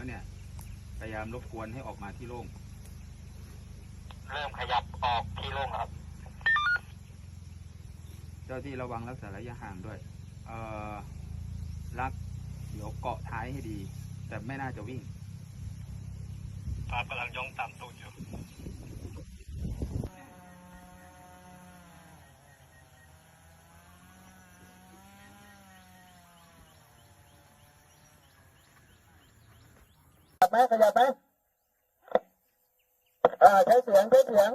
แล้วเนี่ย พยายามรบกวนให้ออกมาที่โล่ง เริ่มขยับออกที่โล่งแล้วครับ เจ้าที่ระวังรักษาระยะห่างด้วย เอ่อรักเดี๋ยวเกาะท้ายให้ดี แต่ไม่น่าจะวิ่งปลากำลังย่องตามตูดอยู่ ไหมขยับไหมอ่าใช้เสียงใช้เสียง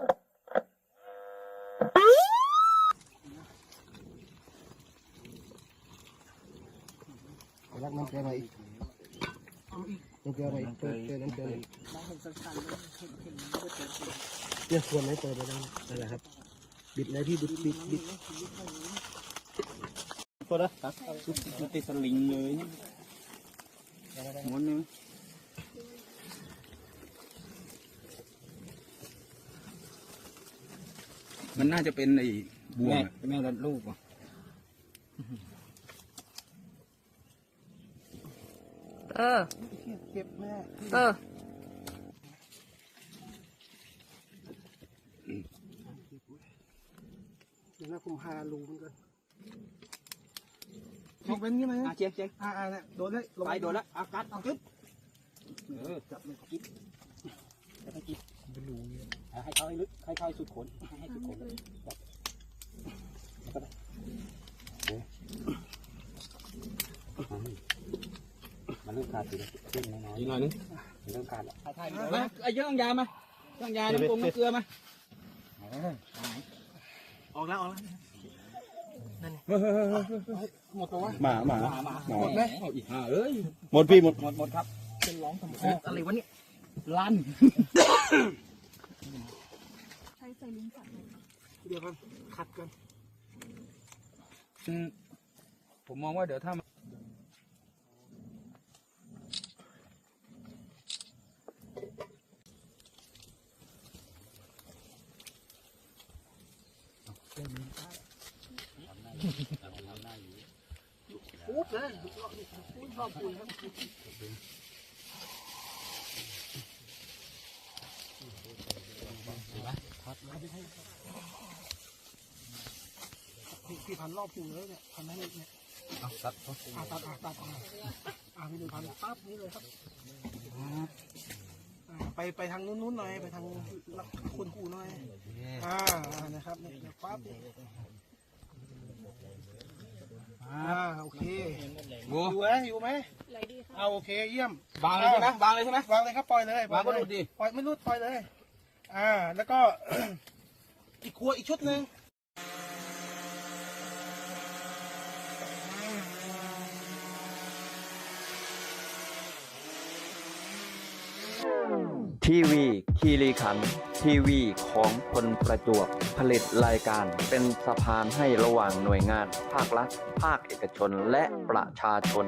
รักน้ำเกลือหน่อยน้ำเกลือหน่อยเติมเติมน้ำเกลือหน่อยเนี่ยควรไหมเปิดไปแล้วนั่นแหละครับ บิดเลยพี่บิดบิดบิดโทษนะครับมันติดสลิงเลยม้วนนึง มันน่าจะเป็นไอ้บวงอะแม่รัดลูกอะเออ เก็บแม่เออ เดี๋ยวนะผมหารูมันก่อนลงเป็นยังไงอะเจ๊งเจ๊งอ่าอ่าเนี่ยโดนเลยไปโดนแล้วอากัดเอาขึ้นเออจับเลยกิ๊บ อะให้เข้าให้ ลึกให้เข้าให้สุดขนให้ให้สุดขนเลยมันเริ่มขาดสีเส้นน้อยๆอีกหน่อยนึงมันเริ่มขาดแล้วมาไอ้เยอะต้องยามาต้องยาน้ำปรุงน้ำเกลือมาออกแล้วออกแล้วหมดตัววะหมาหมาหมาหมาหมดไหมเอาอีกห้าเอ้ยหมดพี่หมดหมดหมดครับอะไรวะเนี่ยลั่นใช้ใส่ลิ้นสัตว์เดี๋ยวกันขัดกันอืมผมมองว่าเดี๋ยวถ้ามันปุ๊บเลยปุ๊บรอบปุ๋ยครับ พี่พันรอบปุ๋ยเลยเนี่ยพันให้เนี่ยเอาตัดอ่าตัดอ่าตัดอ่าอ่าพี่ดูพันปั๊บนี่เลยครับไปไปทางนู้นๆหน่อยไปทางคุณปู่หน่อยอ่าอ่านะครับเนี่ยปั๊บอ่าโอเคอยู่ไหมอยู่ไหมเอาโอเคเยี่ยมบางเลยใช่ไหมบางเลยใช่ไหมวางเลยครับปล่อยเลยวางก็ดูดิปล่อยไม่รุดปล่อยเลย อ่า แล้วก็อีกครัวอีกชุดหนึ่ง ทีวีคีรีขัน ทีวีของคนประจวบผลิตรายการเป็นสะพานให้ระหว่างหน่วยงาน ภาครัฐ ภาคเอกชนและประชาชน